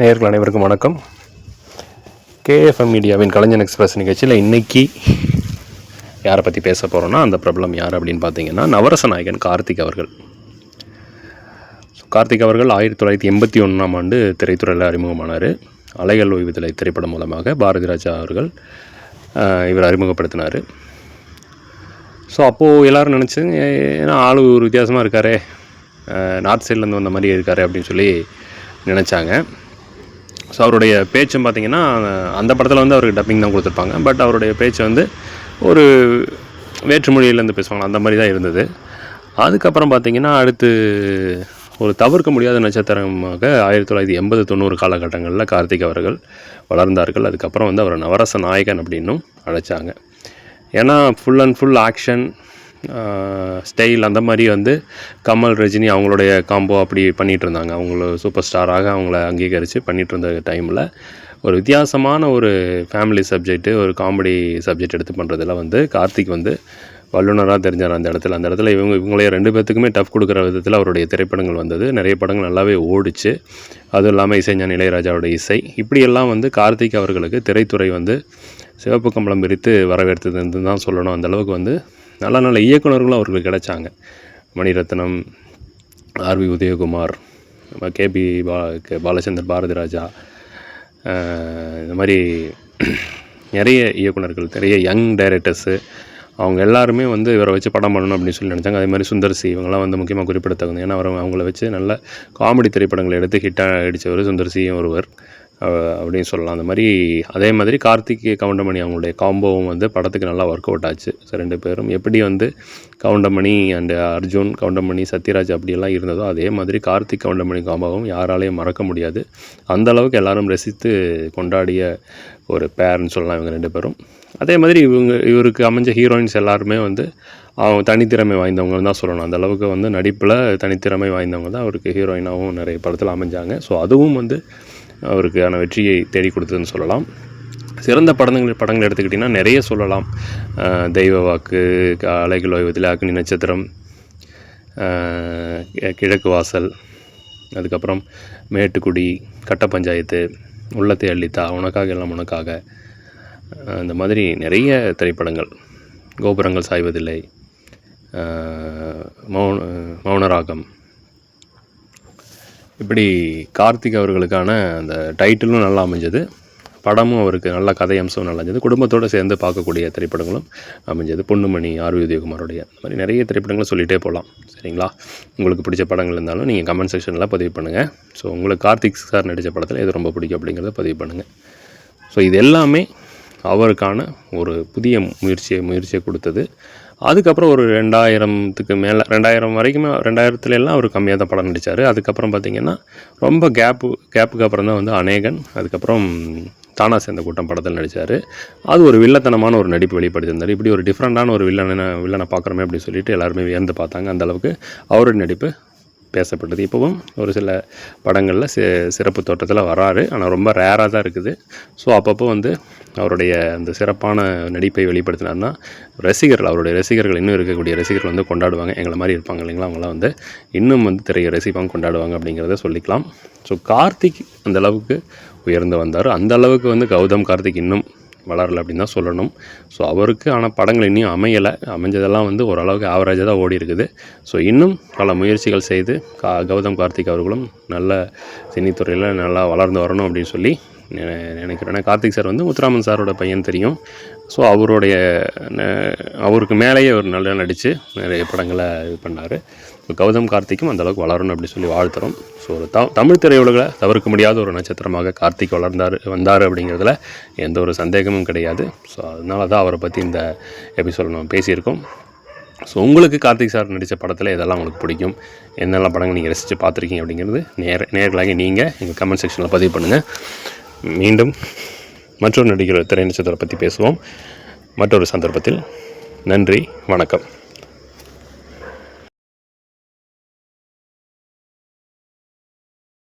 நேயர்கள் அனைவருக்கும் வணக்கம். கேஎஃப்எம் மீடியாவின் கலைஞன் எக்ஸ்பிரஸ் நிகழ்ச்சியில் இன்னைக்கு யாரை பற்றி பேச போகிறோன்னா அந்த பிரபலம் யார் அப்படின்னு பார்த்தீங்கன்னா நவரச நாயகன் கார்த்திக் அவர்கள். கார்த்திக் அவர்கள் ஆயிரத்தி தொள்ளாயிரத்தி எண்பத்தி ஒன்றாம் ஆண்டு திரைத்துறையில் அறிமுகமானார். அலைகள் ஓய்வுதலை திரைப்படம் மூலமாக பாரதி ராஜா அவர்கள் இவர் அறிமுகப்படுத்தினார். ஸோ அப்போது எல்லோரும் நினச்சாங்க ஏன்னா ஆள் ஒரு வித்தியாசமாக இருக்காரே நார்த் சைட்லேருந்து வந்த மாதிரி இருக்காரு அப்படின்னு சொல்லி நினச்சாங்க. ஸோ அவருடைய பேச்சும் பார்த்தீங்கன்னா அந்த படத்தில் வந்து அவருக்கு டப்பிங் தான் கொடுத்துருப்பாங்க. பட் அவருடைய பேச்சு வந்து ஒரு வேற்று மொழியிலேருந்து பேசுவாங்க. அந்த மாதிரி தான் இருந்தது. அதுக்கப்புறம் பார்த்திங்கன்னா அடுத்து ஒரு தவிர்க்க முடியாத நட்சத்திரமாக ஆயிரத்தி தொள்ளாயிரத்தி எண்பது தொண்ணூறு காலகட்டங்களில் கார்த்திக் அவர்கள் வளர்ந்தார்கள். அதுக்கப்புறம் வந்து அவர் நவரச நாயகன் அப்படின்னும் அழைச்சாங்க. ஏன்னா full and full action style அந்த மாதிரி வந்து கமல் ரஜினி அவங்களுடைய காம்போ அப்படி பண்ணிகிட்டு இருந்தாங்க அவங்கள சூப்பர் ஸ்டாராக அவங்கள அங்கீகரித்து பண்ணிகிட்டு இருந்த டைமில் ஒரு வித்தியாசமான ஒரு ஃபேமிலி சப்ஜெக்ட்டு ஒரு காமெடி சப்ஜெக்ட் எடுத்து பண்ணுறதுல வந்து கார்த்திக் வந்து வல்லுனராக தெரிஞ்சார் அந்த இடத்துல. அந்த இடத்துல இவங்க இவங்களே ரெண்டு பேர்த்துக்குமே டஃப் கொடுக்குற விதத்தில் அவருடைய திரைப்படங்கள் வந்தது. நிறைய படங்கள் நல்லாவே ஓடிச்சு. அதுவும் இல்லாமல் இசைஞான் இளையராஜாவோட இசை. இப்படியெல்லாம் வந்து கார்த்திக் அவர்களுக்கு திரைத்துறை வந்து சிவப்பு கம்பளம் விரித்து வரவேற்றது தான் சொல்லணும். அந்தளவுக்கு வந்து நல்ல நல்ல இயக்குநர்களும் அவர்களுக்கு கிடைச்சாங்க. Maniratnam R V Udayakumar KB பா கே பாலச்சந்தர் பாரதி ராஜா இந்த மாதிரி நிறைய இயக்குனர்கள் நிறைய யங் டைரக்டர்ஸு அவங்க எல்லாருமே வந்து இவரை வச்சு படம் பண்ணணும் அப்படின்னு சொல்லி நினச்சாங்க. அதே மாதிரி சுந்தர் சி இவங்கெல்லாம் வந்து முக்கியமாக குறிப்பிடத்தகுந்த ஏன்னா அவர் அவங்கள வச்சு நல்ல காமெடி திரைப்படங்களை எடுத்து ஹிட்டாக அடித்தவர் சுந்தர்சியும் ஒருவர். அப்படின்னு சொல்லலாம். அந்த மாதிரி அதே மாதிரி கார்த்திக் கவுண்டமணி அவங்களுடைய காம்போவும் வந்து படத்துக்கு நல்லா ஒர்க் அவுட் ஆச்சு. ஸோ ரெண்டு பேரும் எப்படி வந்து கவுண்டமணி அண்டு அர்ஜுன் கவுண்டமணி சத்யராஜ் அப்படியெல்லாம் இருந்ததோ அதே மாதிரி கார்த்திக் கவுண்டமணி காம்போவும் யாராலையும் மறக்க முடியாது. அந்த அளவுக்கு எல்லாரும் ரசித்து கொண்டாடிய ஒரு பேர்னு சொல்லலாம் இவங்க ரெண்டு பேரும். அதே மாதிரி இவங்க இவருக்கு அமைஞ்ச ஹீரோயின்ஸ் எல்லாருமே வந்து அவங்க தனித்திறமை வாய்ந்தவங்க தான் சொல்லணும். அந்த அளவுக்கு வந்து நடிப்பில் தனித்திறமை வாய்ந்தவங்க தான் அவருக்கு ஹீரோயினாகவும் நிறைய படத்தில் அமைஞ்சாங்க. ஸோ அதுவும் வந்து அவருக்கான வெற்றியை தேடி கொடுத்ததுன்னு சொல்லலாம். சிறந்த படங்கள் படங்கள் எடுத்துக்கிட்டிங்கன்னா நிறைய சொல்லலாம். தெய்வ வாக்கு க- அலைகள் ஓய்வதில் அக்னி நட்சத்திரம் கி- கிழக்கு வாசல் அதுக்கப்புறம் மேட்டுக்குடி கட்ட பஞ்சாயத்து உள்ளத்தை அள்ளித்தா உனக்காக எல்லாம் உனக்காக. அந்த இந்த மாதிரி நிறைய திரைப்படங்கள். கோபுரங்கள் சாய்வதில்லை. மௌன மௌனராகம் இப்படி கார்த்திக் அவர்களுக்கான அந்த டைட்டிலும் நல்லா அமைஞ்சது. படமும் அவருக்கு நல்ல கதை அம்சம் நல்லா இருந்தது குடும்பத்தோடு சேர்ந்து பார்க்கக்கூடிய திரைப்படங்களும் அமைஞ்சது. பொண்ணுமணி ஆர்வி உதயகுமாரோடைய இந்த மாதிரி நிறைய திரைப்படங்களை சொல்லிகிட்டே போகலாம். சரிங்களா? உங்களுக்கு பிடிச்ச படங்கள் இருந்தாலும் நீங்கள் கமெண்ட் செக்ஷனில் பதிவு பண்ணுங்கள் ஸோ உங்களுக்கு கார்த்திக் சார் நடித்த படத்தில் எது ரொம்ப பிடிக்கும் அப்படிங்கிறத பதிவு பண்ணுங்கள் ஸோ இது எல்லாமே அவருக்கான ஒரு புதிய முயற்சியை முயற்சியை கொடுத்தது. அதுக்கப்புறம் ஒரு ரெண்டாயிரத்துக்கு மேலே ரெண்டாயிரம் வரைக்குமே ரெண்டாயிரத்துல எல்லாம் அவர் கம்மியாக தான் படம் நடித்தார் அதுக்கப்புறம் பார்த்திங்கன்னா ரொம்ப கேப்பு கேப்புக்கு அப்புறம் தான் வந்து அநேகன் அதுக்கப்புறம் தானா சேர்ந்த கூட்டம் படத்தில் நடித்தார் அது ஒரு வில்லத்தனமான ஒரு நடிப்பு வெளிப்படுத்தியிருந்தார். இப்படி ஒரு டிஃப்ரெண்ட்டான ஒரு வில்லனை வில்லனை பார்க்குறோமே அப்படின்னு சொல்லிட்டு எல்லாருமே வியந்து பார்த்தாங்க. அந்தளவுக்கு அவருடைய நடிப்பு பேசப்பட்டது. இப்போவும் ஒரு சில படங்களில் சி சிறப்பு தோட்டத்தில் வராரு. ஆனால் ரொம்ப ரேராக தான் இருக்குது. ஸோ அப்பப்போ வந்து அவருடைய அந்த சிறப்பான நடிப்பை வெளிப்படுத்தினார்னா ரசிகர்கள் அவருடைய ரசிகர்கள் இன்னும் இருக்கக்கூடிய ரசிகர்கள் வந்து கொண்டாடுவாங்க. எங்களை மாதிரி இருப்பாங்க இல்லைங்களா? அவங்களாம் வந்து இன்னும் வந்து திரையை ரசிப்பாங்க கொண்டாடுவாங்க அப்படிங்கிறத சொல்லிக்கலாம். ஸோ கார்த்திக் அந்த அளவுக்கு உயர்ந்து வந்தார். அந்த அளவுக்கு வந்து கௌதம் கார்த்திக் இன்னும் வளரலை அப்படின்னு தான் சொல்லணும். ஸோ அவருக்கு ஆனால் படங்கள் இன்னும் அமையலை. அமைஞ்சதெல்லாம் வந்து ஓரளவுக்கு ஆவரேஜாக தான் ஓடி இருக்குது. ஸோ இன்னும் பல முயற்சிகள் செய்து கா கௌதம் கார்த்திக் அவர்களும் நல்ல சினித்துறையில் நல்லா வளர்ந்து வரணும் அப்படின்னு சொல்லி நினைக்கிறேன் ஏன்னா கார்த்திக் சார் வந்து முத்துராமன் சாரோட பையன் தெரியும். ஸோ அவருடைய அவருக்கு மேலேயே அவர் நல்லா நடித்து நிறைய படங்களை இது பண்ணார். ஸோ கௌதம் கார்த்திக்கும் அந்த அளவுக்கு வளரணும் அப்படி சொல்லி வாழ்த்துறோம். ஸோ ஒரு த தமிழ் திரையுலகில் தவிர்க்க முடியாத ஒரு நட்சத்திரமாக கார்த்திக் வளர்ந்தார் வந்தார் அப்படிங்கிறதுல எந்த ஒரு சந்தேகமும் கிடையாது. ஸோ அதனால தான் அவரை பற்றி இந்த எபிசோட் நம்ம பேசியிருக்கோம். ஸோ உங்களுக்கு கார்த்திக் சார் நடித்த படத்தில் இதெல்லாம் உங்களுக்கு பிடிக்கும்? என்னெல்லாம் படங்கள் நீங்கள் ரசித்து பார்த்துருக்கீங்க அப்படிங்கிறது நேர நேர்களாகி நீங்கள் எங்கள் கமெண்ட் செக்ஷனில் பதிவு பண்ணுங்கள் மீண்டும் மற்றொரு நடிகர் திரை நட்சத்திரத்தை பற்றி பேசுவோம். மற்றொரு சந்தர்ப்பத்தில் நன்றி வணக்கம்.